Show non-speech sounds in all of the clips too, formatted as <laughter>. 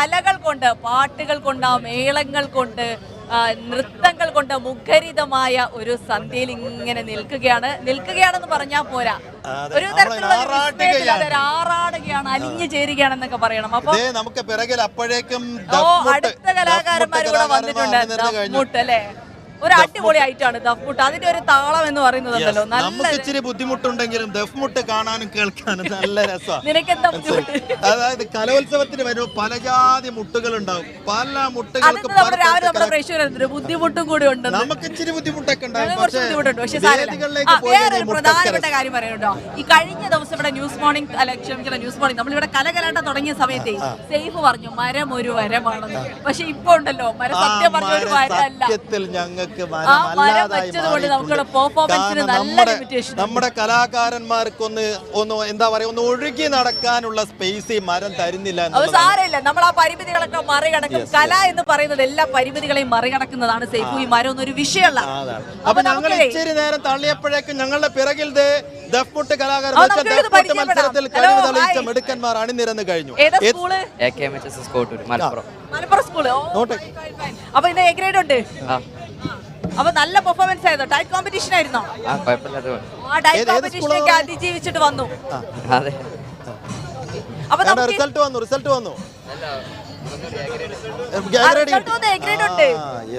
കലകൾ കൊണ്ട് പാട്ടുകൾ കൊണ്ട് മേളങ്ങൾ കൊണ്ട് നൃത്തങ്ങൾ കൊണ്ട് മുഖരിതമായ ഒരു സന്ധ്യയിൽ ഇങ്ങനെ നിൽക്കുകയാണ്. നിൽക്കുകയാണെന്ന് പറഞ്ഞാൽ പോരാ. ഒരു തരത്തിലുള്ള ആറാടുകയാണ്. അലിഞ്ഞു ചേരുകയാണെന്നൊക്കെ പറയണം. അപ്പൊ നമുക്ക് പിറകിൽ അപ്പോഴേക്കും അടുത്ത കലാകാരന്മാർ ഇവിടെ വന്നിട്ടുണ്ട്. അല്ലേ? ഒരു അടിപൊളി ആയിട്ടാണ് ദഫ്മുട്ട് അതിന്റെ ഒരു താളം എന്ന് പറയുന്നതുണ്ടല്ലോ നമുക്ക് ഇച്ചിരി ബുദ്ധിമുട്ടുണ്ടെങ്കിലും ദഫ്മുട്ട് കാണാനും കേൾക്കാനും നല്ല രസമാണ്. നിനക്കെന്താ ബുദ്ധിമുട്ട്? അതായത് കലോത്സവത്തിന് വരുമ്പോൾ പല ജാതി മുട്ടുകൾ ഉണ്ടാവും. പല മുട്ടുകൾക്ക് രാവിലെ നമ്മുടെ തരത്തിലുള്ള- ബുദ്ധിമുട്ടും കൂടി ഉണ്ട് നമുക്ക് ഇച്ചിരി ബുദ്ധിമുട്ടൊക്കെ ഉണ്ടാവും. വേറൊരു പ്രധാനപ്പെട്ട കാര്യം പറയുന്നുണ്ടോ? ഈ കഴിഞ്ഞ ദിവസം ഇവിടെ ന്യൂസ് മോർണിംഗ് അല്ല ക്ഷമിക്കണം ന്യൂസ് മോർണിംഗ്. നമ്മളിവിടെ കലകലാട്ടം തുടങ്ങിയ സമയത്തെ സേഫ് പറഞ്ഞു മരം ഒരു വരമാണെന്ന്. പക്ഷെ ഇപ്പൊ ഉണ്ടല്ലോ മരം സത്യം പറഞ്ഞ ഒരു വരമല്ല. സത്യത്തിൽ ഞങ്ങൾക്ക് നല്ല നമ്മുടെ കലാകാരന്മാർക്ക് നമ്മുടെ കലാകാരന്മാർക്കൊന്ന് ഒന്ന് എന്താ പറയാ ഒന്ന് ഒഴുകി നടക്കാനുള്ള സ്പേസ് ഈ മരം തരുന്നില്ല. സാരമില്ല. നമ്മൾ ആ പരിമിതികളൊക്കെ മറികടക്കും. കല എന്ന് പറയുന്നത് എല്ലാ പരിമിതികളെയും മറികടക്കുന്നതാണ് സേഫു. ഈ മരം ഒന്നൊരു ഒരു വിഷയമല്ല. അപ്പൊ ഞങ്ങൾ ഇച്ചിരി നേരം തള്ളിയപ്പോഴേക്കും ഞങ്ങളുടെ പിറകിൽ ദേ ദഫ്മുട്ട് കലാകാരൻ. മത്സരത്തിൽ കഴിവ് തെളിയിച്ച മിടുക്കന്മാർ അണിനിരന്ന് കഴിഞ്ഞു. മലപ്പുറം. മലപ്പുറം സ്കൂൾ. അപ്പൊ ഇന്ന് എ ഗ്രേഡ് ഉണ്ട്? അപ്പൊ നല്ല പെർഫോമൻസ് ആയിരുന്നു. ടൈറ്റ് കോമ്പറ്റീഷൻ ആയിരുന്നോ? ആ. ആ ടൈറ്റ് ഏത്- ഏത് കോമ്പറ്റീഷനൊക്കെ സ്കൂളാ? അതിജീവിച്ചിട്ട് വന്നു. അതെ. അപ്പൊ വേണ്ട നമുക്ക് റിസൾട്ട് വന്നു റിസൾട്ട് വന്നു. ആ result വന്നു, A grade ഉണ്ട്.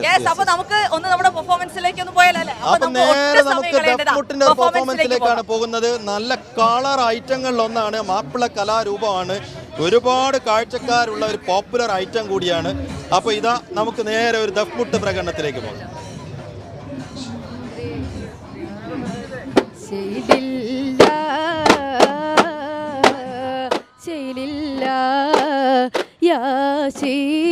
Yes, അപ്പൊ നമുക്ക് ഒന്ന് നമ്മുടെ പെർഫോമൻസിലേക്ക് ഒന്ന് പോയാലല്ലേ അപ്പൊ അപ്പൊ നമുക്ക് നേരെ സമയം നമുക്ക് കളയേണ്ടതാ. ദഫ്മുട്ടിന്റെ Performance-ലേക്ക് പെർഫോമൻസിലേക്കാണ് പോകാം. പോകുന്നത്. നല്ല കളർ ഐറ്റങ്ങളിൽ ഒന്നാണ് മാപ്പിള കലാരൂപമാണ്. ഒരുപാട് കാഴ്ചക്കാരുള്ള ഒരു പോപ്പുലർ ഐറ്റം കൂടിയാണ്. അപ്പൊ ഇതാ നമുക്ക് നേരെ ഒരു ദഫ്മുട്ട് പ്രകടനത്തിലേക്ക് പോകാം. ചെയ്തില്ല. ചെയ്തില്ല. യാ ശൈഖ്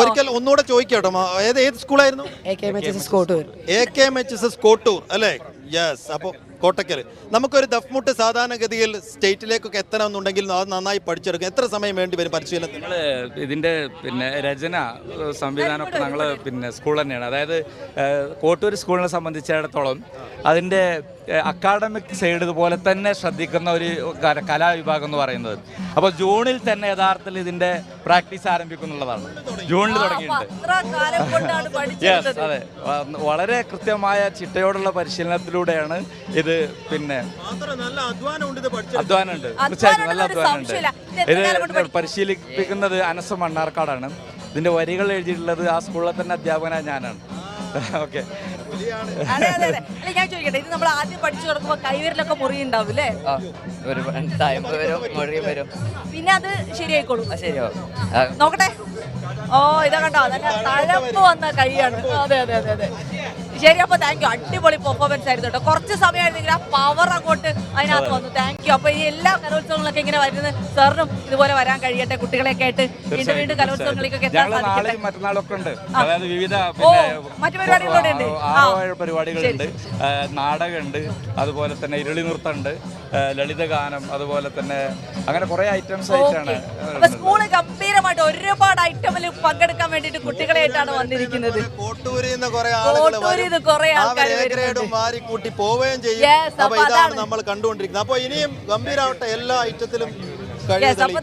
ഒരിക്കൽ ഒന്നുകൂടെ ചോദിക്കട്ടോ ഏത് ഏത് സ്കൂളായിരുന്നു അല്ലേ? യെസ് അപ്പൊ കോട്ടക്കൽ. നമുക്കൊരു ദഫ്മുട്ട് സാധാരണഗതിയിൽ സ്റ്റേറ്റിലേക്കൊക്കെ എത്തണമെന്നുണ്ടെങ്കിൽ അത് നന്നായി പഠിച്ചെടുക്കും എത്ര സമയം വേണ്ടി വരും പരിശീലനത്തിന്? ഞങ്ങൾ ഇതിന്റെ പിന്നെ രചന സംവിധാനമൊക്കെ ഞങ്ങൾ പിന്നെ സ്കൂൾ തന്നെയാണ്. അതായത് കോട്ടൂർ സ്കൂളിനെ സംബന്ധിച്ചിടത്തോളം അതിന്റെ അക്കാഡമിക് സൈഡ് ഇതുപോലെ തന്നെ ശ്രദ്ധിക്കുന്ന ഒരു കലാവിഭാഗം എന്ന് പറയുന്നത്. അപ്പോൾ ജൂണിൽ തന്നെ യഥാർത്ഥത്തിൽ ഇതിന്റെ പ്രാക്ടീസ് ആരംഭിക്കുന്നുള്ളതാണ്. ജൂണിൽ തുടങ്ങിയിട്ടുണ്ട്. യെസ് അതെ. വളരെ കൃത്യമായ ചിട്ടയോടുള്ള പരിശീലനത്തിലൂടെയാണ് ഇത് പിന്നെ ഉണ്ട്. അധ്വാനമുണ്ട്. തീർച്ചയായിട്ടും നല്ല അധ്വാനമുണ്ട്. ഇത് പരിശീലിപ്പിക്കുന്നത് അനസ് മണ്ണാർക്കാടാണ്. ഇതിന്റെ വരികൾ എഴുതിയിട്ടുള്ളത് ആ സ്കൂളിലെ തന്നെ അധ്യാപകനായ ഞാനാണ്. <laughs> ഓക്കെ അതെ അതെ അതെ. അല്ല ഞാൻ ചോദിക്കട്ടെ ഇത് നമ്മൾ ആദ്യം പഠിച്ചു തുടങ്ങുമ്പോ കൈവിരലൊക്കെ മുറിയുണ്ടാവും അല്ലേ ആ ഒരു <laughs> വരും. പിന്നെ അത് ശരിയായിക്കോളും. ആ ശരിയാവും. ആ, നോക്കട്ടെ. ഓ ഇതാ കണ്ടോ? നല്ല തഴപ്പ് വന്ന കൈയാണ്. അതെ അതെ അതെ അതെ. ശരി അപ്പൊ താങ്ക് യു അടിപൊളി പെർഫോമൻസ് ആയിരുന്നു കേട്ടോ കുറച്ച് സമയമായിരുന്നെങ്കിൽ ആ പവർ അങ്ങോട്ട് അതിനകത്ത് വന്നു. താങ്ക് യു അപ്പൊ ഈ എല്ലാ കലോത്സവങ്ങളൊക്കെ ഇങ്ങനെ വരുന്നത് സാറിനും ഇതുപോലെ വരാൻ കഴിയട്ടെ കുട്ടികളെയൊക്കെ ആയിട്ട് വീണ്ടും വീണ്ടും കലോത്സവങ്ങളിലേക്കൊക്കെ എത്താൻ സാധിക്കട്ടെ. മറ്റന്നാളൊക്കെ ഉണ്ട് അതായത് വിവിധ മറ്റു പരിപാടികളൂടെ ഉണ്ട്. പരിപാടികളുണ്ട്. നാടകമുണ്ട്. അതുപോലെ തന്നെ ഇരുളി നൃത്തമുണ്ട്. ലളിത ലളിതഗാനം അതുപോലെ തന്നെ അങ്ങനെ കുറെ ഐറ്റംസ് ആയിട്ടാണ് സ്കൂൾ ഗംഭീരമായിട്ട് ഒരുപാട് ഐറ്റമിൽ പങ്കെടുക്കാൻ വേണ്ടിട്ട് കുട്ടികളായിട്ടാണ് വന്നിരിക്കുന്നത്. കുറെ പോവുകയും ചെയ്യും. അപ്പൊ ഇതാണ് നമ്മൾ കണ്ടുകൊണ്ടിരിക്കുന്നത്. അപ്പൊ ഇനിയും ഗംഭീരാവട്ടെ എല്ലാ ഐറ്റത്തിലും.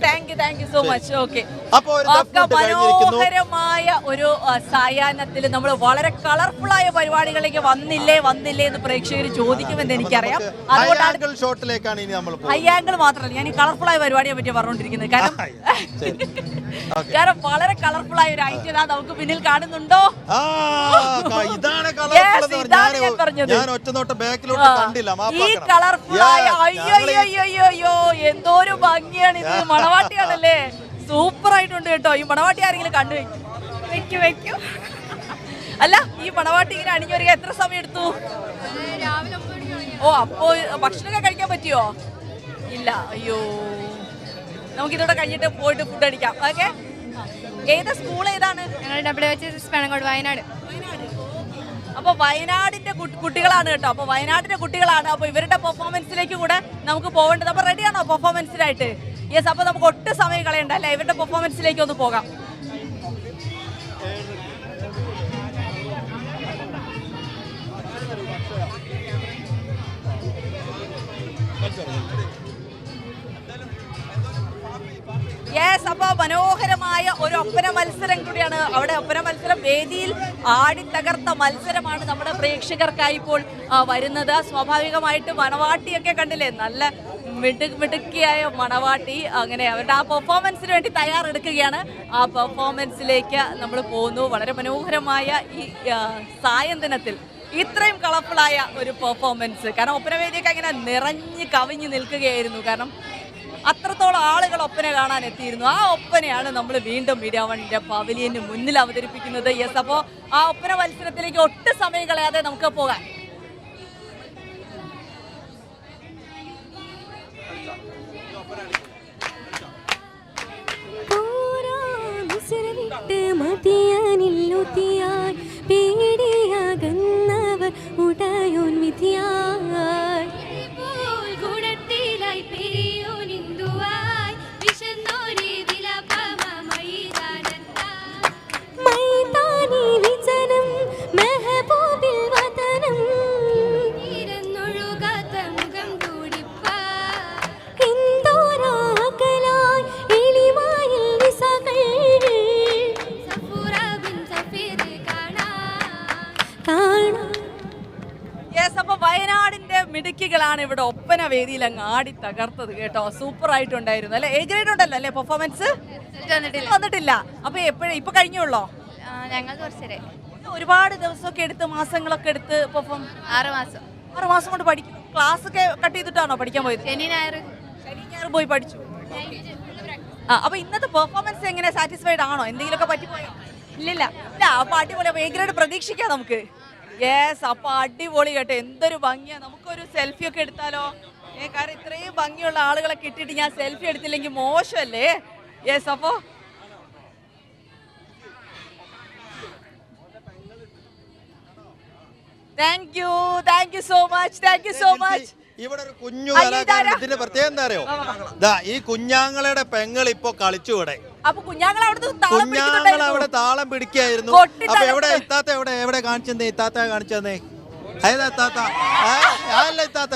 Thank you thank you so much okay അപ്പൊ ഒരു ദഫ്മുട്ട് കഴിഞ്ഞിരിക്കുന്നു. മനോഹരമായ ഒരു സായാഹ്നത്തിൽ നമ്മൾ വളരെ കളർഫുൾ ആയ പരിപാടികളിലേക്ക് വന്നില്ലേ വന്നില്ലേ എന്ന് പ്രേക്ഷകർ ചോദിക്കുമെന്ന് എനിക്കറിയാം. അതുകൊണ്ടാണ് ഷോട്ടിലേക്കാണ് ഇനി നമ്മൾ ആംഗിൾ മാത്രമല്ല ഞാൻ ഈ കളർഫുൾ ആയ പരിപാടിയെ പറ്റി പറഞ്ഞുകൊണ്ടിരിക്കുന്നത് കാരണം <laughs> കാരണം വളരെ കളർഫുൾ ആയ ഒരു ഐറ്റം ഇതാ നമുക്ക് പിന്നിൽ കാണുന്നുണ്ടോ? ഇതാണ് ഞാൻ ബാക്കിലോട്ട് കണ്ടില്ല ഈ. കളർഫുൾ ആയ അയ്യോ അയ്യോ അയ്യോ അയ്യോ എന്തോ ഒരു ഭംഗിയാണ് ഇത് മണവാട്ടിയാണല്ലേ? സൂപ്പർ ആയിട്ടുണ്ട് കേട്ടോ. ഈ പണവാട്ടി ആരെങ്കിലും കണ്ടു വെക്കും വെക്കും വെക്കൂ. അല്ല ഈ പണവാട്ടി ഇങ്ങനെ അണിഞ്ഞു വരിക എത്ര സമയം എടുത്തു? ഓ അപ്പോ ഭക്ഷണമൊക്കെ കഴിക്കാൻ പറ്റിയോ? ഇല്ല അയ്യോ. നമുക്ക് ഇതോടെ കഴിഞ്ഞിട്ട് പോയിട്ട് ഫുഡ് അടിക്കാം. ഓക്കെ? ഏത് സ്കൂൾ ഏതാണ്? ഞങ്ങൾ W H S Panangode Wayanad. അപ്പൊ വയനാടിന്റെ കുട്ടികളാണ് കേട്ടോ. അപ്പൊ വയനാടിന്റെ കുട്ടികളാണ്. അപ്പൊ ഇവരുടെ പെർഫോമൻസിലേക്ക് കൂടെ നമുക്ക് പോവേണ്ടത്. അപ്പൊ റെഡിയാണോ പെർഫോമൻസിനായിട്ട് യെസ് അപ്പോൾ നമുക്ക് ഒട്ടും സമയം കളയണ്ട. അല്ലേ ഇവരുടെ പെർഫോമൻസിലേക്ക് ഒന്ന് പോകാം. യെസ് അപ്പോൾ മനോഹരമായ ഒരു ഒപ്പന മത്സരം കൂടിയാണ് അവിടെ. ഒപ്പന മത്സരം വേദിയിൽ ആടി തകർത്ത മത്സരമാണ് നമ്മുടെ പ്രേക്ഷകർക്കായി ഇപ്പോൾ വരുന്നത്. സ്വാഭാവികമായിട്ട് മണവാട്ടിയൊക്കെ കണ്ടില്ലേ? നല്ല മിടു മിടുക്കിയായ മണവാട്ടി അങ്ങനെ അവരുടെ ആ പെർഫോമൻസിന് വേണ്ടി തയ്യാറെടുക്കുകയാണ്. ആ പെർഫോമൻസിലേക്ക് നമ്മൾ പോകുന്നു. വളരെ മനോഹരമായ ഈ സായന്തനത്തിൽ ഇത്രയും കളർഫുള്ളായ ഒരു പെർഫോമൻസ് കാരണം ഒപ്പനവേദിയൊക്കെ അങ്ങനെ നിറഞ്ഞ് കവിഞ്ഞ് നിൽക്കുകയായിരുന്നു. കാരണം അത്രത്തോളം ആളുകൾ ഒപ്പന കാണാൻ എത്തിയിരുന്നു. ആ ഒപ്പനയാണ് നമ്മൾ വീണ്ടും മീഡിയ പവലിയന് മുന്നിൽ അവതരിപ്പിക്കുന്നത്. യെസ് അപ്പോൾ ആ ഒപ്പന മത്സരത്തിലേക്ക് ഒട്ടും സമയം കളയാതെ നമുക്ക് പോകാം. വിട്ട് മതിയാനില്ലുതിയായി പേടിയാകുന്നവർ ഉടയോൻ വിധിയായി മിടുക്കികളാണ് ഇവിടെ ഒപ്പന വേദിയിൽ അങ്ങ് ആടി തകർത്തത് കേട്ടോ? സൂപ്പർ ആയിട്ടുണ്ടായിരുന്നു അല്ലെ? എ ഗ്രേഡ് ഉണ്ടല്ലോ അല്ലെ പെർഫോമൻസ് വന്നിട്ടില്ല. അപ്പൊ എപ്പോഴും ഇപ്പൊ കഴിഞ്ഞുള്ളോ? ഞങ്ങൾ ഒരുപാട് ദിവസമൊക്കെ എടുത്ത് മാസങ്ങളൊക്കെ എടുത്ത് പെർഫോം ആറ് മാസം. ആറ് മാസം കൊണ്ട് പഠിക്കും ക്ലാസ് ഒക്കെ കട്ട് ചെയ്തിട്ടാണോ പഠിക്കാൻ പോയത്? ശനി ഞായർ ശനി ഞായർ പോയി പഠിച്ചു. ആ അപ്പൊ ഇന്നത്തെ പെർഫോമൻസ് എങ്ങനെ സാറ്റിസ്ഫൈഡ് ആണോ? എന്തെങ്കിലുമൊക്കെ പറ്റിപ്പോയോ? ഇല്ലില്ല. ഇല്ല അപ്പൊ അടിപൊളി. എ ഗ്രേഡ് പ്രതീക്ഷിക്കാം നമുക്ക്. യെസ് അപ്പൊ അടിപൊളി കേട്ടോ. എന്തൊരു ഭംഗിയാ. നമുക്കൊരു സെൽഫി ഒക്കെ എടുത്താലോ? ഏ കാരണം ഇത്രയും ഭംഗിയുള്ള ആളുകളെ കിട്ടിയിട്ട് ഞാൻ സെൽഫി എടുത്തില്ലെങ്കിൽ മോശമല്ലേ? യെസ് അപ്പോ? Thank you thank you so much thank you so much ഇവിടെ ഒരു കുഞ്ഞു കലാകാരത്തിന്റെ ഇതിന്റെ പ്രത്യേകം എന്താ അറിയോ? ദാ ഈ കുഞ്ഞാങ്ങളുടെ പെങ്ങൾ ഇപ്പൊ കളിച്ചു ഇവിടെ. പിടിക്കുന്നുണ്ടായിരുന്നു. അവിടെ താളം പിടിക്കായിരുന്നു. അപ്പൊ എവിടെ. ഇത്താത്ത എവിടെ? എവിടെ കാണിച്ചെന്നേ ഇത്താത്ത കാണിച്ചെന്നേ ഏതാ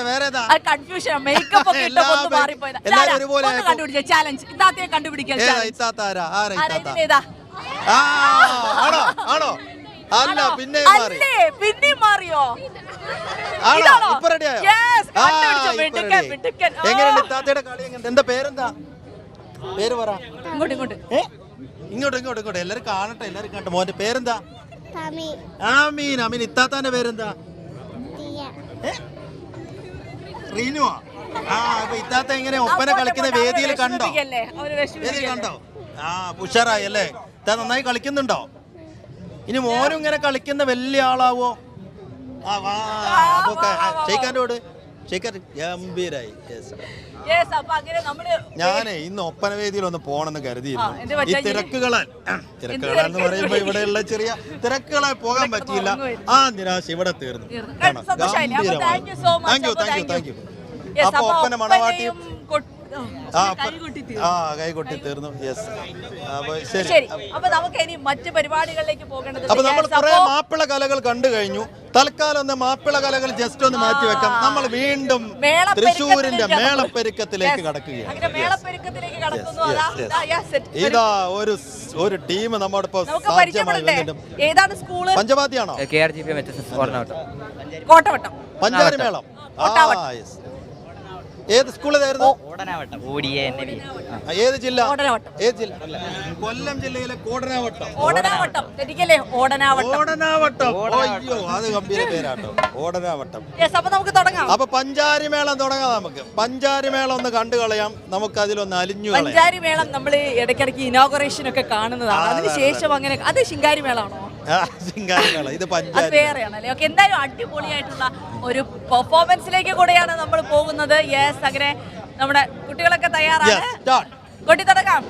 വേറെ കൺഫ്യൂഷൻ മേക്കപ്പ് ഒക്കെ ഇട്ടപ്പോ ഒന്ന് എല്ലാം മാറിപ്പോയതാ. എല്ലാവരും ഒരുപോലെ കണ്ടുപിടിച്ച. ചാലഞ്ച് ഇത്താത്തയെ കണ്ടുപിടിക്കാൻ ഏതാ challenge. ഇത്താത്ത ആരാ? ആരാ ആരാ ഇത്താത്ത? ആ ആണോ? ആണോ? അല്ല പിന്നെ മാറി. അല്ലേ? പിന്നെ മാറിയോ? ആണോ? ഇതാണോ? ഇപ്പൊ റെഡിയായോ. എങ്ങനെയുണ്ട് താത്തയുടെ കളി എങ്ങനെ എന്താ പേരെന്താ? പേര് പറ. ഇങ്ങോട്ട് ഇങ്ങോട്ട്. ഏ? ഇങ്ങോട്ട് ഇങ്ങോട്ട് ഇങ്ങോട്ട്. എല്ലാരും കാണട്ടെ എല്ലാരും കാണട്ടെ. മോന്റെ പേരെന്താ? ആമീൻ അമീൻ ഇത്താത്താന്റെ പേരെന്താ? റീനുവാ? ആ അപ്പൊ ഇത്താത്ത എങ്ങനെ ഒപ്പന കളിക്കുന്ന വേദിയിൽ കണ്ടോ? വേദിയിൽ കണ്ടോ? ആ ഉഷാറായി അല്ലേ? ഇത്താ നന്നായി കളിക്കുന്നുണ്ടോ? ഇനി മോനും ഇങ്ങനെ കളിക്കുന്ന വലിയ ആളാവോ? ഗംഭീരായി. നമ്മൾ ഞാനേ ഇന്ന് ഒപ്പന വേദിയിൽ ഒന്ന് പോണെന്ന് കരുതിയിരുന്നു ഈ? തിരക്കുകളാൽ തിരക്കുകളാൽ എന്ന് പറയുമ്പോ ഇവിടെയുള്ള ചെറിയ തിരക്കുകളാൽ പോകാൻ പറ്റിയില്ല. ആ നിരാശ ഇവിടെ തീർന്നു. താങ്ക് യു താങ്ക് യു ഗംഭീരമായി. യു അപ്പൊ ഒപ്പന മണവാട്ടിയും ആ കൈ കൊട്ടി ആ കൈ കൊട്ടി തീർന്നു. യെസ് അപ്പൊ ശരി. ശരി. അപ്പൊ നമുക്ക് ഇനി മറ്റു പരിപാടികളിലേക്ക് പോകേണ്ടത് അപ്പൊ നമ്മൾ കുറെ മാപ്പിള കലകൾ കണ്ടു കഴിഞ്ഞു. തൽക്കാലം ഒന്ന് മാപ്പിള കലകൾ ജസ്റ്റ് ഒന്ന് മാറ്റി വെക്കാം. നമ്മൾ വീണ്ടും തൃശ്ശൂരിന്റെ മേളപ്പെരുക്കത്തിലേക്ക് കടക്കുകയാണ്. ഇതാ, ഒരു ഒരു ടീം നമ്മോടൊപ്പം സാധ്യമായി വന്നിട്ടുണ്ട് പഞ്ചവാദ്യാണോ? കോട്ടവട്ടം. പഞ്ചാരി മേളം. ആ, കോട്ടാവട്ടം. ഏത് സ്കൂളിലായിരുന്നു? ഏത് ജില്ല? ഓടനാവട്ടം. ഏത് ജില്ല? കൊല്ലം ജില്ലയിലെ കോടനാവട്ടം. ഓടനാവട്ടം തെറ്റിക്കല്ലേ? ഓടനാവട്ടം ഓടനാവട്ടം അയ്യോ അത് ഗംഭീര പേരാട്ടോ. ഓടനാവട്ടം യെസ് അപ്പൊ നമുക്ക് തുടങ്ങാം. അപ്പൊ പഞ്ചാരി മേളം തുടങ്ങാം നമുക്ക്. പഞ്ചാരി മേളം ഒന്ന് കണ്ടു കളയാം. നമുക്ക് അതിലൊന്ന് അലിഞ്ഞു കളയാം. പഞ്ചാരി മേളം നമ്മൾ ഇടയ്ക്കിടയ്ക്ക് ഇനോഗറേഷൻ ഒക്കെ കാണുന്നതാണ്. അതിനുശേഷം അങ്ങനെ അത് ശിങ്കാരി ചിങ്കാരിമേള ഇത് വേറെയാണല്ലേ? ഓക്കെ എന്തായാലും അടിപൊളിയായിട്ടുള്ള ഒരു പെർഫോമൻസിലേക്ക് കൂടെയാണ് നമ്മൾ പോകുന്നത്. യെസ് അങ്ങനെ നമ്മുടെ കുട്ടികളൊക്കെ തയ്യാറാണ്. കൊട്ടി തുടങ്ങാം.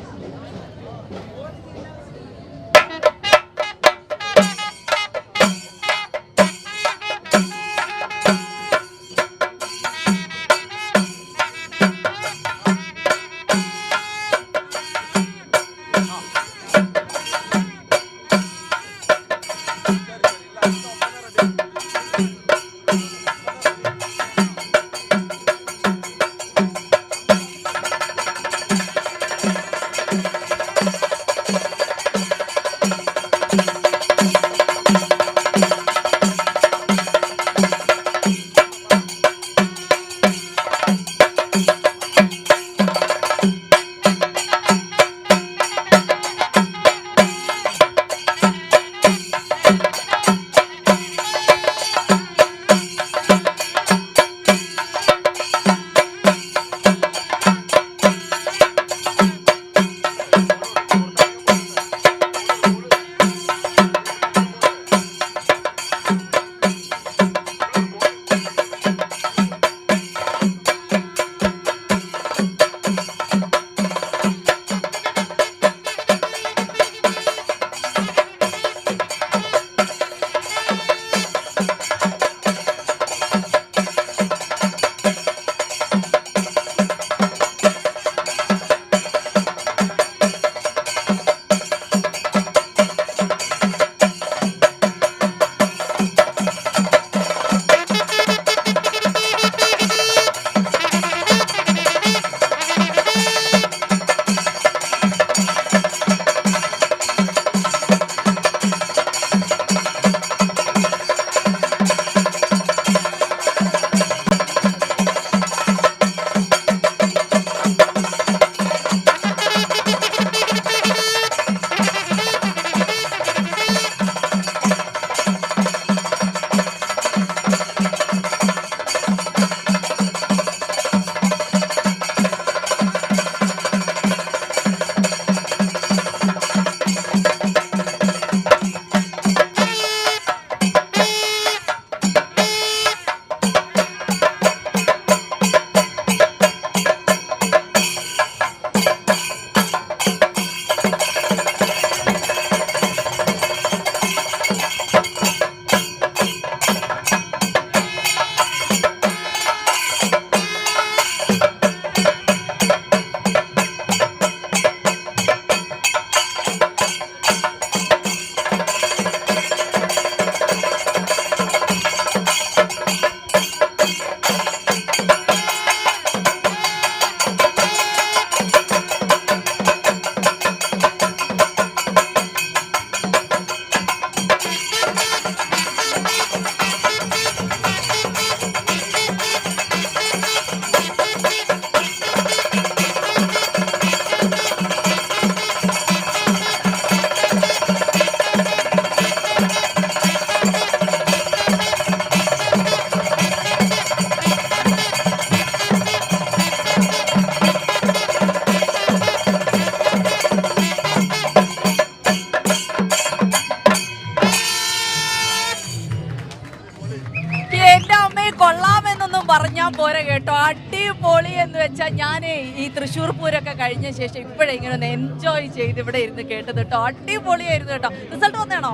പോരാ കേട്ടോ. അടിപൊളി എന്ന് വെച്ചാൽ ഞാൻ ഈ തൃശ്ശൂർ പൂരൊക്കെ കഴിഞ്ഞ ശേഷം ഇപ്പോഴേ ഇങ്ങനെ ഒന്ന് എൻജോയ് ചെയ്ത് ഇവിടെ ഇരുന്ന് കേട്ടത് കേട്ടോ. അടിപൊളിയായിരുന്നു കേട്ടോ. റിസൾട്ട് വന്നാണോ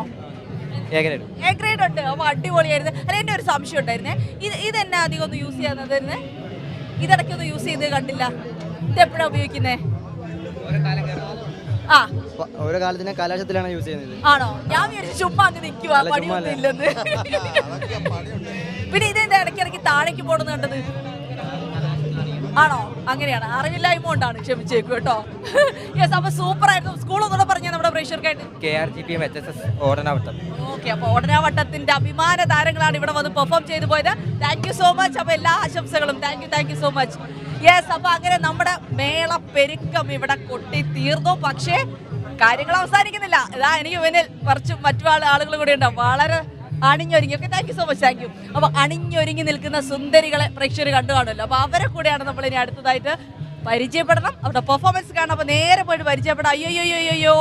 എ ഗ്രേഡ് എ ഗ്രേഡ് ഉണ്ട്. അപ്പൊ അടിപൊളിയായിരുന്നു. അല്ല എന്റെ ഒരു സംശയം ഉണ്ടായിരുന്നേ. ഇത് ഇത് എന്നെ അധികം ഒന്ന് യൂസ് ചെയ്യാന്നതായിരുന്നേ ഇതിടയ്ക്കൊന്നും യൂസ് ചെയ്ത് കണ്ടില്ല. ഇത് എപ്പോഴാ ഉപയോഗിക്കുന്നേ? ആ. പ- ഓരോ കാലത്തിനെ കലാശത്തിലാണ് യൂസ് ചെയ്യുന്നത്. ആണോ? ഞാൻ വിചാരിച്ചു ചുമ്മാ അങ്ങ് നിൽക്കുവാ പണിയൊന്നും. ഇല്ലെന്ന് പിന്നെ ഇതെന്താ ഇടയ്ക്ക് ഇടയ്ക്ക് താഴേക്ക് പോണെന്ന് കണ്ടത്? ആണോ? അങ്ങനെയാണ്. അറിവില്ലായ്മ കൊണ്ടാണ് ക്ഷമിച്ചേക്കും കേട്ടോ. യെസ് അപ്പൊ സൂപ്പർ ആയിരുന്നു. സ്കൂൾ ഒന്നുകൂടെ പറഞ്ഞ നമ്മുടെ പ്രേക്ഷകർക്കായിട്ട്? K R G P M H S S Odanavattam. Okay അപ്പൊ ഓടനാവട്ടത്തിന്റെ അഭിമാന താരങ്ങളാണ് ഇവിടെ വന്ന് പെർഫോം ചെയ്തു പോയത്. താങ്ക് യു സോ മച്ച് അപ്പൊ എല്ലാ ആശംസകളും. Thank you thank you so much yes അപ്പൊ അങ്ങനെ നമ്മുടെ മേള പെരുക്കം ഇവിടെ കൊട്ടി തീർന്നു പക്ഷേ കാര്യങ്ങൾ അവസാനിക്കുന്നില്ല. ഇതാ എനിക്ക് മുന്നിൽ കുറച്ച് മറ്റു ആളുകൾ കൂടി ഉണ്ടാവും വളരെ അണിഞ്ഞൊരുങ്ങി. Okay thank you so much thank you അപ്പൊ അണിഞ്ഞൊരുങ്ങി നിൽക്കുന്ന സുന്ദരികളെ പ്രേക്ഷകർ കണ്ടു കാണുമല്ലോ. അപ്പൊ അവരെ കൂടെയാണ് നമ്മൾ ഇനി അടുത്തതായിട്ട് പരിചയപ്പെടണം. അവരുടെ പെർഫോമൻസ് കാണാൻ അപ്പൊ നേരെ പോയിട്ട് പരിചയപ്പെടാം. അയ്യോ അയ്യോ അയ്യോ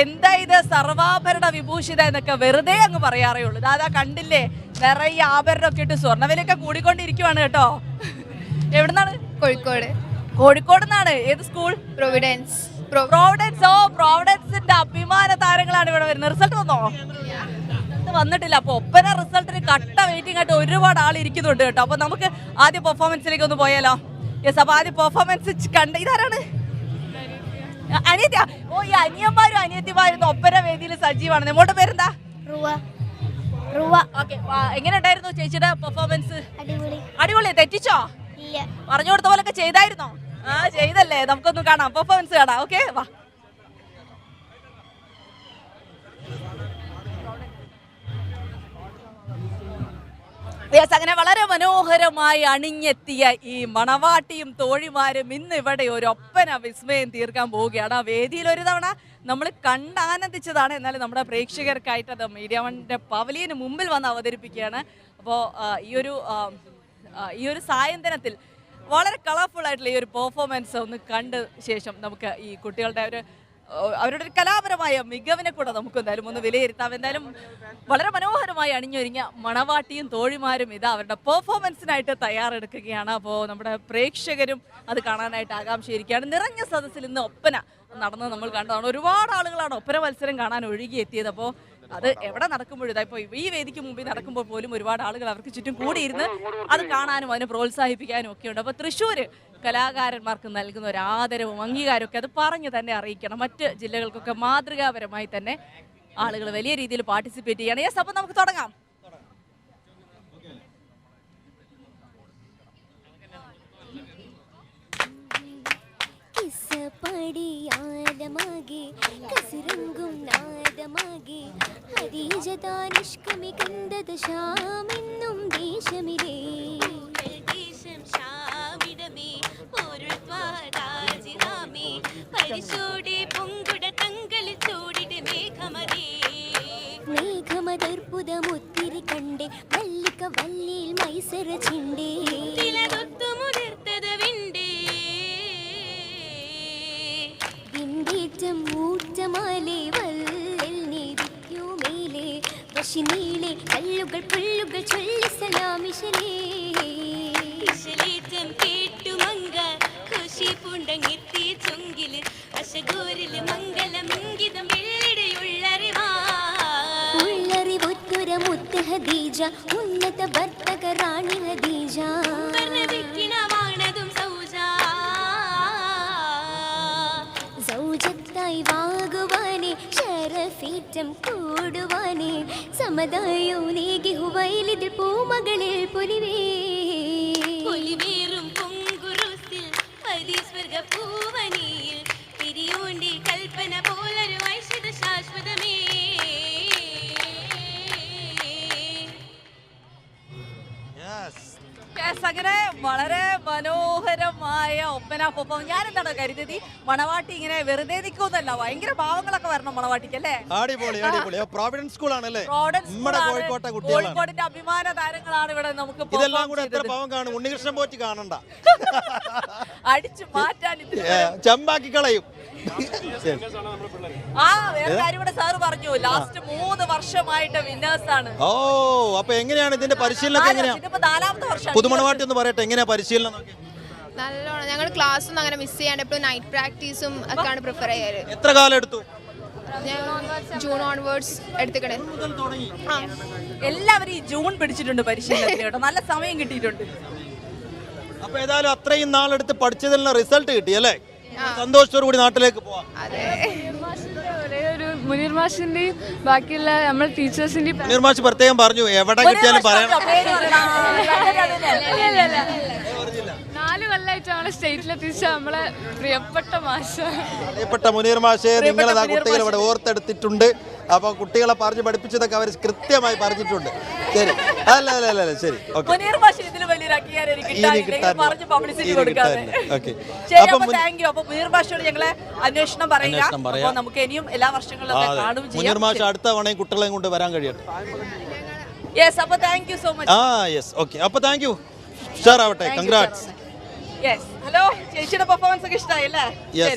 എന്താ ഇത്? സർവാഭരണ വിഭൂഷിത എന്നൊക്കെ വെറുതെ അങ്ങ് പറയാറേ ഉള്ളൂ. ഇതാ കണ്ടില്ലേ? നിറയെ ആഭരണമൊക്കെ ഇട്ട് സ്വർണവിലയൊക്കെ കൂടിക്കൊണ്ടിരിക്കുവാണ് കേട്ടോ. എവിടുന്നാണ്? കോഴിക്കോട്. കോഴിക്കോട് നിന്നാണ്. ഏത് സ്കൂൾ പ്രൊവിഡൻസ് പ്രൊവിഡൻസ് ഓ പ്രൊവിഡൻസിന്റെ അഭിമാന താരങ്ങളാണ് ഇവിടെ വരുന്നത്. റിസൾട്ട് വന്നോ? വന്നിട്ടില്ല. അപ്പൊ ഒപ്പന റിസൾട്ടിന് കട്ട വെയിറ്റിംഗ് ആയിട്ട് ഒരുപാട് ആൾ ഇരിക്കുന്നുണ്ട് കേട്ടോ. അപ്പൊ നമുക്ക് ആദ്യ പെർഫോമൻസിലേക്ക് ഒന്ന് പോയാലോ? യെസ് അപ്പൊ ആദ്യ പെർഫോമൻസ് കണ്ട ഇതാരാണ്? അനിയത്തി ഓ ഈ അനിയന്മാരും അനിയത്തിമാരും ഒപ്പന വേദിയിൽ സജീവാണ്. നിങ്ങളുടെ പേരെന്താ? എങ്ങനെ ഉണ്ടായിരുന്നു ചേച്ചിയുടെ പെർഫോമൻസ് അടിപൊളി. തെറ്റിച്ചോ? പറഞ്ഞു കൊടുത്ത പോലൊക്കെ ചെയ്തായിരുന്നോ? ആ ചെയ്തല്ലേ. നമുക്കൊന്ന് കാണാം. പെർഫോമൻസ് കാണാം. ഓക്കെ വാ. യെസ് അങ്ങനെ വളരെ മനോഹരമായി അണിഞ്ഞെത്തിയ ഈ മണവാട്ടിയും തോഴിമാരും ഇന്ന് ഇവിടെ ഒരു ഒപ്പന വിസ്മയം തീർക്കാൻ പോവുകയാണ്. ആ വേദിയിൽ ഒരു തവണ നമ്മൾ കണ്ടാനന്ദിച്ചതാണ് എന്നാൽ നമ്മുടെ പ്രേക്ഷകർക്കായിട്ട് അത് മീഡിയ വണ്ണിന്റെ പവലിയന് മുമ്പിൽ വന്ന് അവതരിപ്പിക്കുകയാണ്. അപ്പോൾ ഈ ഒരു ഈ ഒരു സായന്തനത്തിൽ വളരെ കളർഫുൾ ആയിട്ടുള്ള ഈ ഒരു പെർഫോമൻസ് ഒന്ന് കണ്ട ശേഷം നമുക്ക് ഈ കുട്ടികളുടെ ഒരു അവരുടെ ഒരു കലാപരമായ മികവിനെ കൂടെ നമുക്ക് എന്തായാലും ഒന്ന് വിലയിരുത്താം. എന്തായാലും വളരെ മനോഹരമായി അണിഞ്ഞൊരുങ്ങിയ മണവാട്ടിയും തോഴിമാരും ഇത് അവരുടെ പെർഫോമൻസിനായിട്ട് തയ്യാറെടുക്കുകയാണ്. അപ്പോൾ നമ്മുടെ പ്രേക്ഷകരും അത് കാണാനായിട്ട് ആകാംക്ഷയിരിക്കുകയാണ്. നിറഞ്ഞ സദസ്സിൽ ഇന്ന് ഒപ്പന നടന്നത് നമ്മൾ കണ്ടതാണ്. ഒരുപാട് ആളുകളാണ് ഒപ്പന മത്സരം കാണാൻ ഒഴുകിയെത്തിയത്. അപ്പോൾ അത് എവിടെ നടക്കുമ്പോഴും ഇതാ ഇപ്പോൾ ഈ വേദിക്ക് മുമ്പിൽ നടക്കുമ്പോൾ പോലും ഒരുപാട് ആളുകൾ അവർക്ക് ചുറ്റും കൂടിയിരുന്ന് അത് കാണാനും അതിനെ പ്രോത്സാഹിപ്പിക്കാനും ഒക്കെ ഉണ്ട്. അപ്പോൾ തൃശ്ശൂർ കലാകാരന്മാർക്ക് നൽകുന്ന ഒരു ആദരവും അംഗീകാരവും ഒക്കെ അത് പറഞ്ഞു തന്നെ അറിയിക്കണം. മറ്റ് ജില്ലകൾക്കൊക്കെ മാതൃകാപരമായി തന്നെ ആളുകൾ വലിയ രീതിയിൽ പാർട്ടിസിപ്പേറ്റ് ചെയ്യണം. യെസ് അപ്പോൾ നമുക്ക് തുടങ്ങാം. പടിയാലമാകെ കസിരങ്കും നാദമാകെ ഹരീജതാനിഷ്കമി കണ്ടത് ശ്യാമെന്നും ദേശമിലേ. പരിശോടെ പൊങ്കുട തങ്കളി ചോടിട് മേഘമതേ. മേഘമതർപ്പുതമൊത്തിരി കണ്ടേ മല്ലിക വല്ലിയിൽ മൈസര ചിണ്ടേ. ചിലതൊത്തു മുതിർത്തത് വിണ്ടേ. വിണ്ടേറ്റം മൂറ്റമാലേ വല്ലിൽ നീതിക്കൂ മേലേ. വശിനീളെ കല്ലുകൾ പുല്ലുകൾ ചൊല്ലി സലാമിശലേ ഇശലേറ്റം കേട്ടു മങ്ക ഖുഷി പുണ്ടങ്ങെത്തി ചുങ്കിൽ. അശഗോരിൽ മംഗലമംഗിതം വെള്ളിടയുള്ളറിവാ. ഉള്ളറിവൊത്തുര മുത്ത് ഹദീജ ഉന്നത വർത്തക റാണി ഹദീജ കൂടുവാനെ സമതായോ നീകി ഹുവൈലിതിൽ പൂമകളിൽ പൊപ്പം ഞാൻ എന്താണ് കരുതി മണവാട്ടി ഇങ്ങനെ വെറുതെ നിൽക്കുന്നല്ല ഭയങ്കര ഭാവങ്ങളൊക്കെ വരണം മണവാട്ടിക്ക് അല്ലേ? അടിപൊളി അടിപൊളി. പ്രോവിഡൻസ് സ്കൂളാണല്ലേ കോഴിക്കോട്ടെ കോഴിക്കോടിന്റെ അഭിമാന താരങ്ങളാണ് ഇവിടെ നമുക്ക് ഇതെല്ലാം കൂടെ എത്ര. പാവം കാണും? ഉണ്ണികൃഷ്ണൻ പോറ്റി കാണണ്ട. അടിച്ചു മാറ്റാൻ ചമ്പാക്കി കളയും. ആ വേറെ കാര്യം ഇവിടെ സാറ് പറഞ്ഞു. ലാസ്റ്റ് മൂന്ന് വർഷമായിട്ട് വിന്നേഴ്സ് ആണ്. ഓ അപ്പൊ എങ്ങനെയാണ് ഇതിന്റെ പരിശീലനം വർഷം പുതുമണവാട്ടി ഒന്ന് പറയട്ടെ എങ്ങനെയാ പരിശീലനം എന്നൊക്കെ? നല്ലോണം. ഞങ്ങൾ ക്ലാസ്സൊന്നും അങ്ങനെ മിസ് ചെയ്യാണ്ട് എപ്പോഴും നൈറ്റ് പ്രാക്ടീസും ആണ് പ്രിഫർ ചെയ്യാറ്. എത്ര കാലം എടുത്തു? ജൂൺ ഓൺവേർഡ്സ് എടുത്തുക്കണേ ആ. എല്ലാവരും ഈ ജൂൺ പിടിച്ചിട്ടുണ്ട് പരിശീലനത്തിന് കേട്ടോ. നല്ല സമയം കിട്ടിയിട്ടുണ്ട്. അപ്പൊ ഏതായാലും അത്രയും നാളെടുത്ത് പഠിച്ചതിനുള്ള റിസൾട്ട് കിട്ടി അല്ലേ? സന്തോഷത്തോടു കൂടി നാട്ടിലേക്ക് പോവാം. അതെ. ഒരേ ഒരു മുനീർ മാഷിന്റെയും ബാക്കിയുള്ള നമ്മുടെ ടീച്ചേഴ്സിന്റെയും നിർമാഷ് പ്രത്യേകം പറഞ്ഞു എവിടെ കിട്ടിയാലും പറയണം. പേര് ഇല്ല, നാല് സ്റ്റേറ്റിലെത്തിച്ച നമ്മളെ പ്രിയപ്പെട്ട മാഷ. പ്രിയപ്പെട്ട മുനീർ മാഷെ നിങ്ങളത് ആ കുട്ടികൾ ഇവിടെ ഓർത്തെടുത്തിട്ടുണ്ട്. അപ്പൊ കുട്ടികളെ പറഞ്ഞു പഠിപ്പിച്ചതൊക്കെ അവർ കൃത്യമായി പറഞ്ഞിട്ടുണ്ട്. ശരി. അല്ല അല്ല അല്ല അല്ല ശരി. മുനീർ മാഷിന് ഇതിലും വലിയൊരു അംഗീകാരം എനിക്ക് ഇനി കിട്ടാനില്ല. കിട്ടാനില്ല. പറഞ്ഞ് പബ്ലിസിറ്റി ഇനി കൊടുക്കാതെ. കിട്ടാനില്ല. Okay. ശരി അപ്പം അപ്പൊ മുൻ- താങ്ക് യു അപ്പൊ മുനീർ മാഷിനോട് ഞങ്ങളെ അന്വേഷണം പറയുക. അന്വേഷണം പറയാം. അപ്പൊ നമുക്ക് ഇനിയും എല്ലാ മുനീർ മാഷ് ചെയ്യാം അടുത്ത തവണയും കുട്ടികളെയും കൊണ്ട് വരാൻ കഴിയട്ടെ. യെസ് അപ്പൊ താങ്ക് യു സോ മച്ച് ആ യെസ് ഓക്കെ. അപ്പൊ thank you sure congrats yes hello ചേച്ചിയുടെ പെർഫോമൻസ് ഒക്കെ ഇഷ്ടമായി അല്ലേ? Yes,